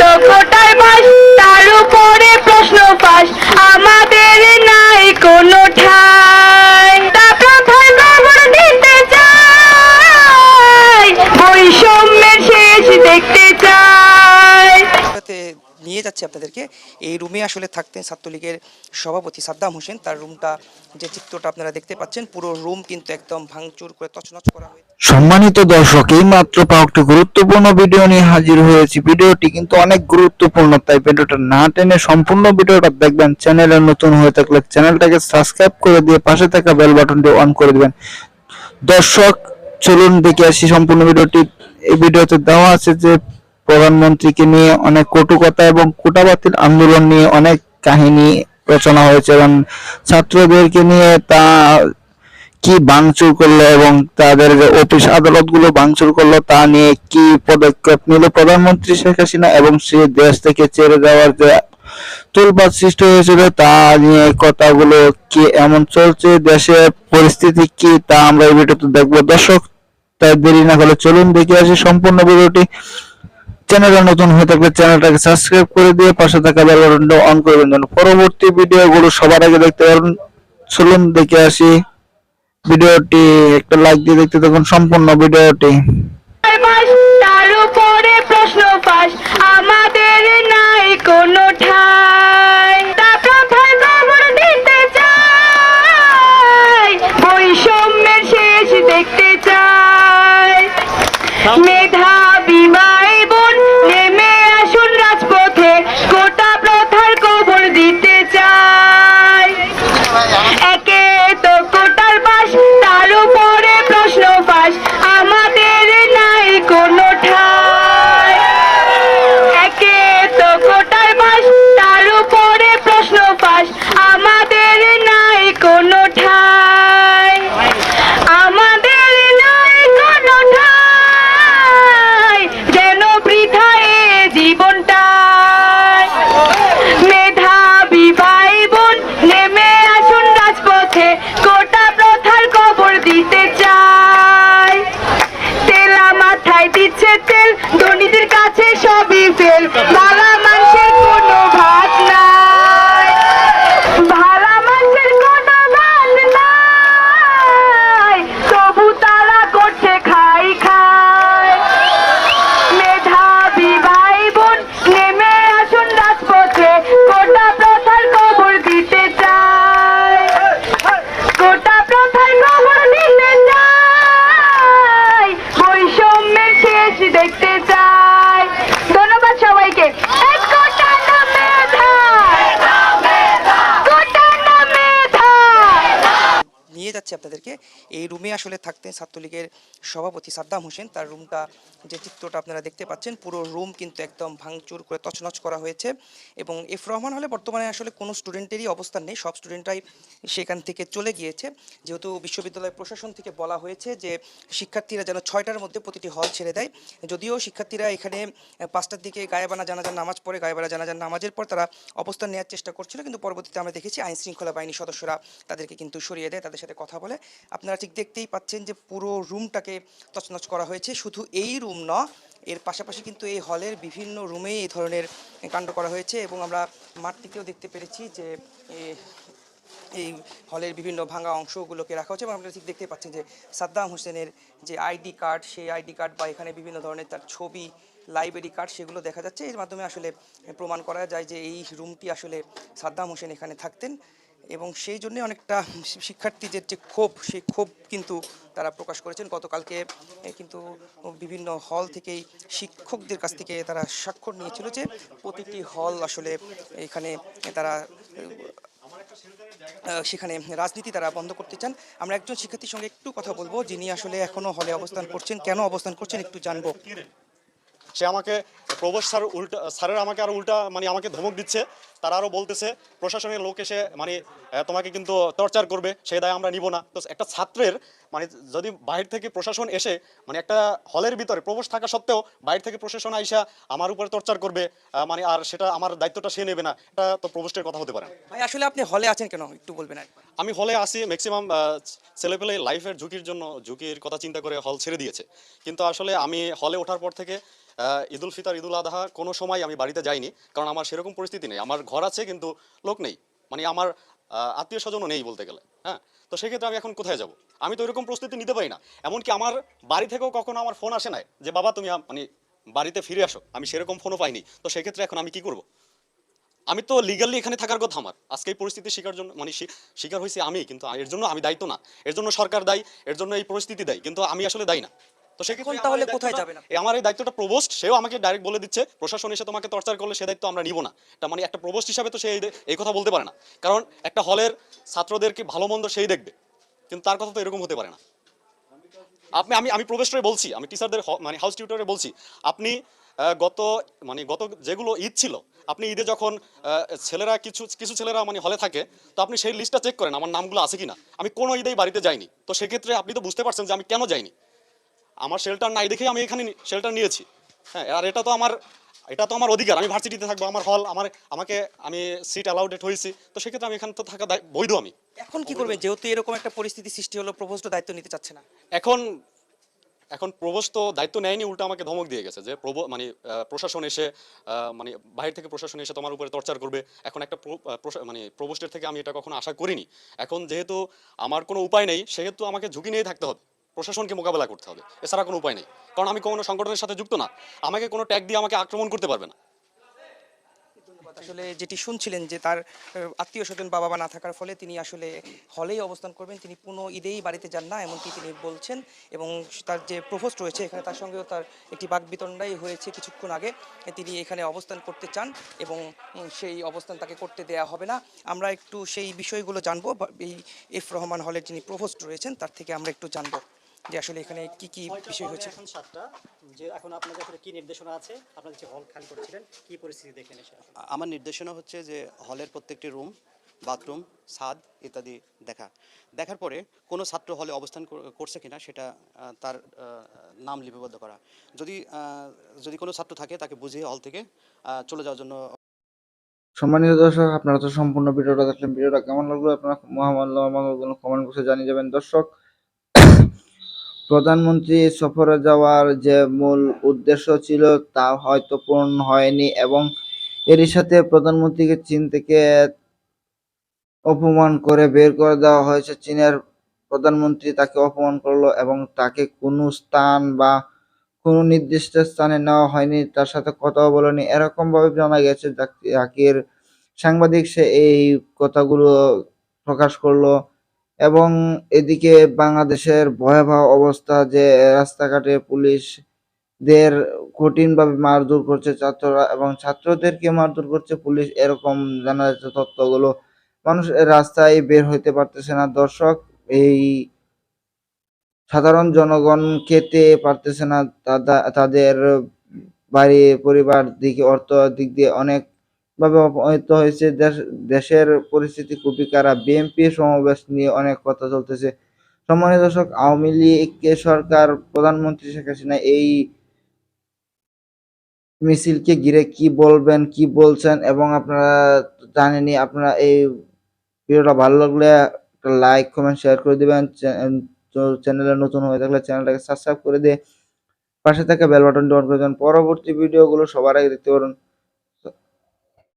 তো কোটায় বাস নিয়ে যাচ্ছি আপনাদেরকে। এই রুমে আসলে থাকতেন ছাত্রলীগের সভাপতি সাদ্দাম হোসেন। তার রুমটা, যে চিত্রটা আপনারা দেখতে পাচ্ছেন, পুরো রুম কিন্তু একদম ভাঙচুর করে তছনছ করা হয়েছে। সম্মানিত দর্শক, এই মাত্র পাওয়া গুরুত্বপূর্ণ ভিডিও নিয়ে হাজির হয়েছি। ভিডিওটি কিন্তু অনেক গুরুত্বপূর্ণ, তাই ভিডিওটা না টেনে সম্পূর্ণ ভিডিওটা দেখবেন। চ্যানেলে নতুন হয়ে থাকলে চ্যানেলটাকে সাবস্ক্রাইব করে দিয়ে পাশে থাকা বেল বাটনটি অন করে দিবেন। দর্শক, চলুন দেখে আসি সম্পূর্ণ ভিডিওটি। এই ভিডিওতে দেওয়া আছে যে প্রধানমন্ত্রীকে নিয়ে অনেক কটু কথা এবং কোটা বাতিল আন্দোলন নিয়ে অনেক কাহিনী রচনা হয়েছে এবং ছাত্রদেরকে নিয়ে তা কি ভাঙচুর করল এবং তাদের অফিস আদালতগুলো ভাঙচুর করল তা নিয়ে কি পদক্ষেপ নিল প্রধানমন্ত্রী শেখ হাসিনা এবং সে দেশ থেকে ছেড়ে যাওয়ার যে তোলপাত সৃষ্টি হয়েছিল তা নিয়ে কথাগুলো কি এমন চলছে? দেশের পরিস্থিতি কি তা আমরা এই ভিডিওতে দেখব। দর্শক, তাই দেরি না করে চলুন দেখে আসি সম্পূর্ণ ভিডিওটি। চ্যানেলে নতুন হয়ে থাকলে চ্যানেলটাকে সাবস্ক্রাইব করে দিয়ে পাশে থাকা বেল অন করবেন যেন পরবর্তী ভিডিওগুলো সবার আগে দেখতে পারেন। চলুন দেখে আসি। ভিডিওটি একটা লাইক দিয়ে দেখতে থাকুন সম্পূর্ণ ভিডিওটি। তার উপরে প্রশ্ন পাস আমাদের নাই কোনো আপনাদেরকে এই রুমে আসলে থাকতেন ছাত্রলীগের সভাপতি সাদ্দাম হোসেন। তার রুমটা, যে চিত্রটা আপনারা দেখতে পাচ্ছেন, পুরো রুম কিন্তু একদম ভাঙচুর করে তছনছ করা হয়েছে এবং এফ রহমান হলে বর্তমানে আসলে কোনো স্টুডেন্টেরই অবস্থান নেই। সব স্টুডেন্টরাই সেখান থেকে চলে গিয়েছে। যেহেতু বিশ্ববিদ্যালয় প্রশাসন থেকে বলা হয়েছে যে শিক্ষার্থীরা যেন ছয়টার মধ্যে প্রতিটি হল ছেড়ে দেয়। যদিও শিক্ষার্থীরা এখানে পাঁচটার দিকে গায়েবানা জানাজার নামাজ পড়ে, গায়েবানা জানাজার নামাজের পর তারা অবস্থান নেওয়ার চেষ্টা করছিল। কিন্তু পরবর্তীতে আমরা দেখেছি আইন শৃঙ্খলা বাহিনীর সদস্যরা তাদেরকে কিন্তু সরিয়ে দেয়, তাদের সাথে কথা বলে। আপনারা ঠিক দেখতেই পাচ্ছেন যে পুরো রুমটাকে তছনছ করা হয়েছে। শুধু এই রুম ন, এর পাশাপাশি কিন্তু এই হলের বিভিন্ন রুমেই এই ধরনের কাণ্ড করা হয়েছে এবং আমরা মাঠ থেকেও দেখতে পেরেছি যে এই হলের বিভিন্ন ভাঙা অংশগুলোকে রাখা হচ্ছে এবং আপনারা ঠিক দেখতে পাচ্ছেন যে সাদ্দাম হোসেনের যে আইডি কার্ড, সেই আইডি কার্ড বা এখানে বিভিন্ন ধরনের তার ছবি, লাইব্রেরি কার্ড সেগুলো দেখা যাচ্ছে। এর মাধ্যমে আসলে প্রমাণ করা যায় যে এই রুমটি আসলে সাদ্দাম হোসেন এখানে থাকতেন। এবং সেই জন্য অনেকটা শিক্ষার্থীদের যে ক্ষোভ, সেই ক্ষোভ কিন্তু তারা প্রকাশ করেছেন। গতকালকে কিন্তু বিভিন্ন হল থেকেই শিক্ষকদের কাছ থেকে তারা স্বাক্ষর নিয়েছিল যে প্রতিটি হল আসলে এখানে তারা সেখানে রাজনীতি তারা বন্ধ করতে চান। আমরা একজন শিক্ষার্থীর সঙ্গে একটু কথা বলব যিনি আসলে এখনও হলে অবস্থান করছেন। কেন অবস্থান করছেন একটু জানব। সে আমাকে প্রবোস স্যার উল্টা স্যারের আমাকে আরও উল্টা মানে আমাকে ধমক দিচ্ছে। তারা আরও বলতেছে প্রশাসনের লোক এসে মানে তোমাকে কিন্তু টর্চার করবে সেই দায় আমরা নিব না। তো একটা ছাত্রের মানে যদি বাইরে থেকে প্রশাসন এসে মানে একটা হলের ভিতরে প্রবেশ থাকা সত্ত্বেও বাইরে থেকে প্রশাসন আইসা আমার উপরে টর্চার করবে মানে আর সেটা আমার দায়িত্বটা সে নেবে না এটা তো প্রবোস্টের কথা হতে পারে। ভাই আসলে আপনি হলে আছেন কেন? একটু বলবেন আমি হলে আসি ম্যাক্সিমাম ছেলেপেলে লাইফের ঝুঁকির জন্য ঝুঁকির কথা চিন্তা করে হল ছেড়ে দিয়েছে। কিন্তু আসলে আমি হলে ওঠার পর থেকে ঈদুল ফিতর, ঈদুল আদহা কোনো সময় আমি বাড়িতে যাইনি, কারণ আমার সেরকম পরিস্থিতি নেই। আমার ঘর আছে কিন্তু লোক নেই। মানে আমার আত্মীয় স্বজনও নেই বলতে গেলে হ্যাঁ? তো সেক্ষেত্রে আমি এখন কোথায় যাব? আমি তো এরকম প্রস্তুতি নিতে পারি না। এমনকি আমার বাড়ি থেকেও কখনো আমার ফোন আসে নাই যে, বাবা, তুমি মানে বাড়িতে ফিরে আসো। আমি সেরকম ফোনও পাইনি। তো সেক্ষেত্রে এখন আমি কি করব? আমি তো লিগালি এখানে থাকার কথা আমার। আজকে এই পরিস্থিতির শিকার জন্য মানে শিকার হয়েছি আমি, কিন্তু এর জন্য আমি দায়িত্ব না। এর জন্য সরকার দায়ী, এর জন্য এই পরিস্থিতি দায়ী, কিন্তু আমি আসলে দায়ী না। তো সেক্ষেত্রে এখন তাহলে কোথায় দায়িত্বটা- যাবেন আমার এই দায়িত্বটা প্রবোস্ট সেও আমাকে ডাইরেক্ট বলে দিচ্ছে প্রশাসন এসে তোমাকে টর্চার করলে সে দায়িত্ব আমরা নিব না। এটা মানে একটা প্রবোস্ট হিসাবে তো সে এই কথা বলতে পারে না। কারণ একটা হলের ছাত্রদেরকে ভালো মন্দ সেই দেখবে। কিন্তু তার কথা তো এরকম হতে পারে না। আপনি আমি আমি প্রবেশরে বলছি আমি টিচারদের মানে হাউস টিউটরে বলছি আপনি গত মানে গত যেগুলো ঈদ ছিল আপনি ঈদে যখন ছেলেরা কিছু কিছু ছেলেরা মানে হলে থাকে তো আপনি সেই লিস্টটা চেক করেন আমার নামগুলো আছে কিনা। আমি কোনো ঈদেই বাড়িতে যাইনি। তো সেক্ষেত্রে আপনি তো বুঝতে পারছেন যে আমি কেন যাইনি। আমার শেল্টার নাই দেখেই আমি এখানে শেল্টার নিয়েছি। হ্যাঁ আর এটা তো আমার এটা তো আমার অধিকার। আমি ভার্সিটিতে থাকব আমার হল আমার আমাকে আমি সিট অ্যালাউডেড হয়েছি। তো সেক্ষেত্রে আমি এখানে তো থাকা বৈধ আমি। এখন কি করবে? যেহেতু এরকম একটা পরিস্থিতি সৃষ্টি হলো প্রভোস্ট দায়িত্ব নিতে চাচ্ছে না। এখন এখন প্রবোস তো দায়িত্ব নেয়নি উল্টো আমাকে ধমক দিয়ে গেছে যে প্রবো মানে প্রশাসন এসে মানে বাইরে থেকে প্রশাসন এসে তোমার উপরে টর্চার করবে। এখন একটা মানে প্রবোস্টের থেকে আমি এটা কখনো আশা করিনি। এখন যেহেতু আমার কোনো উপায় নেই সেহেতু আমাকে ঝুঁকি নিয়ে থাকতে হবে। প্রশাসনকে মোকাবেলা করতে হবে। এছাড়া কোনো উপায় নেই। কারণ আমি কোনো সংগঠনের সাথে যুক্ত না। আমাকে কোনো ট্যাগ দিয়ে আমাকে আক্রমণ করতে পারবে না। আসলে যেটি শুনছিলেন যে তার আত্মীয় স্বজন বাবা মা না থাকার ফলে তিনি আসলে হলেই অবস্থান করবেন। তিনি কোনো ঈদেই বাড়িতে যান না এমনকি তিনি বলছেন। এবং তার যে প্রভোস্ট রয়েছে এখানে, তার সঙ্গেও তার একটি বাক বাকবিতণ্ডাই হয়েছে কিছুক্ষণ আগে। তিনি এখানে অবস্থান করতে চান এবং সেই অবস্থান তাকে করতে দেয়া হবে না। আমরা একটু সেই বিষয়গুলো জানব। এই এফ রহমান হলের যিনি প্রভোস্ট রয়েছেন, তার থেকে আমরা একটু জানব। যে আসলে এখানে কি কি বিষয় হয়েছে? এখন সাতটা। যে এখন আপনাদের আসলে কি নির্দেশনা আছে আপনারা যে হল খালি করছিলেন কি পরিস্থিতি দেখেন এসে আমার নির্দেশনা হচ্ছে যে হলের প্রত্যেকটি রুম বাথরুম ছাদ ইত্যাদি দেখা। দেখার পরে কোনো ছাত্র হলে অবস্থান করছে কিনা সেটা তার নাম লিপিবদ্ধ করা। যদি যদি কোনো ছাত্র থাকে তাকে বুঝিয়ে হল থেকে চলে যাওয়ার জন্য সম্মানিত দর্শক আপনারা তো সম্পূর্ণ ভিডিওটা দেখলেন। ভিডিওটা কেমন লাগল আপনারা মহামান্য কমেন্ট বক্সে জানিয়ে যাবেন। দর্শক প্রধানমন্ত্রী সফরে যাওয়ার যে মূল উদ্দেশ্য ছিল তা হয়তো পূরণ হয়নি এবং এরই সাথে প্রধানমন্ত্রীকে চীন থেকে অপমান করে বের করে দেওয়া হয়েছে। চীনের প্রধানমন্ত্রী তাকে অপমান করল এবং তাকে কোনো স্থান বা কোনো নির্দিষ্ট স্থানে নেওয়া হয়নি, তার সাথে কথাও বলেনি। এরকমভাবে জানা গেছে জাকির সাংবাদিক সে এই কথাগুলো প্রকাশ করল। এবং এদিকে বাংলাদেশের ভয়াবহ অবস্থা যে রাস্তাঘাটে পুলিশদের কঠিনভাবে মারধর করছে ছাত্ররা এবং ছাত্রদেরকে মারধর করছে পুলিশ, এরকম জানা যাচ্ছে তথ্যগুলো। মানুষ রাস্তায় বের হইতে পারতেছে না, দর্শক। এই সাধারণ জনগণ খেতে পারতেছে না, তাদা- তাদের বাড়ি, পরিবার দিকে, অর্থ দিক দিয়ে অনেক ভাবে অপমানিত হয়েছে। দেশ- দেশের পরিস্থিতি খুবই খারাপ। বিএনপি সমাবেশ নিয়ে অনেক কথা চলতেছে। সম্মানিত দর্শক, আওয়ামী লীগকে সরকার, প্রধানমন্ত্রী শেখ হাসিনা এই মিছিলকে ঘিরে কি বলবেন, কি বলছেন এবং আপনারা জানেনই আপনারা এই ভিডিওটা ভালো লাগলে লাইক কমেন্ট শেয়ার করে দিবেন। চ্যানেলে নতুন হয়ে থাকলে চ্যানেলটাকে সাবস্ক্রাইব করে দিয়ে পাশে থাকা বেল বাটনটি অন করে দেন পরবর্তী ভিডিওগুলো সবার আগে দেখতে পারেন।